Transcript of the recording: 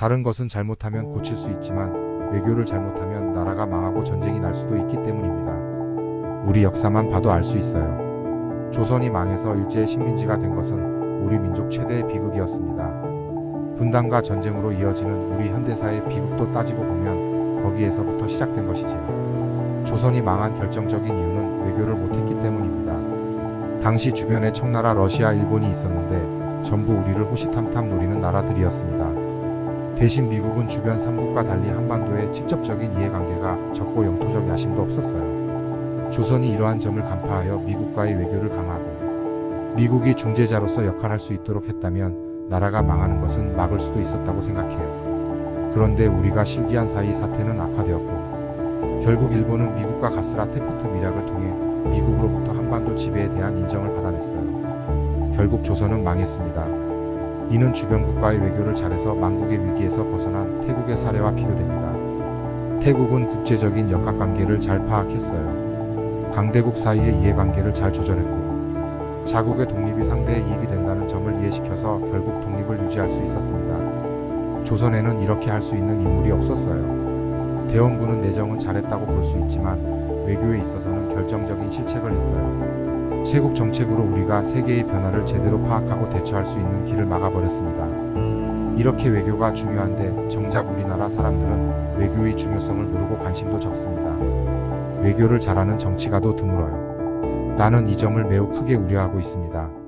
다른 것은 잘못하면 고칠 수 있지만 외교를 잘못하면 나라가 망하고 전쟁이 날 수도 있기 때문입니다. 우리 역사만 봐도 알 수 있어요. 조선이 망해서 일제의 식민지가 된 것은 우리 민족 최대의 비극이었습니다. 분단과 전쟁으로 이어지는 우리 현대사의 비극도 따지고 보면 거기에서부터 시작된 것이지요. 조선이 망한 결정적인 이유는 외교를 못했기 때문입니다. 당시 주변에 청나라, 러시아, 일본이 있었는데 전부 우리를 호시탐탐 노리는 나라들이었습니다. 대신 미국은 주변 삼국과 달리 한반도에 직접적인 이해관계가 적고 영토적 야심도 없었어요. 조선이 이러한 점을 간파하여 미국과의 외교를 강화하고 미국이 중재자로서 역할할 수 있도록 했다면 나라가 망하는 것은 막을 수도 있었다고 생각해요. 그런데 우리가 실기한 사이 사태는 악화되었고 결국 일본은 미국과 가스라 테프트 미락을 통해 미국으로부터 한반도 지배에 대한 인정을 받아냈어요. 결국 조선은 망했습니다. 이는 주변국과의 외교를 잘해서 망국의 위기에서 벗어난 태국의 사례와 비교됩니다. 태국은 국제적인 역학관계를 잘 파악했어요. 강대국 사이의 이해관계를 잘 조절했고 자국의 독립이 상대의 이익이 된다는 점을 이해시켜서 결국 독립을 유지할 수 있었습니다. 조선에는 이렇게 할 수 있는 인물이 없었어요. 대원군은 내정은 잘했다고 볼 수 있지만 외교에 있어서는 결정적인 실책을 했어요. 세국 정책으로 우리가 세계의 변화를 제대로 파악하고 대처할 수 있는 길을 막아버렸습니다. 이렇게 외교가 중요한데 정작 우리나라 사람들은 외교의 중요성을 모르고 관심도 적습니다. 외교를 잘하는 정치가도 드물어요. 나는 이 점을 매우 크게 우려하고 있습니다.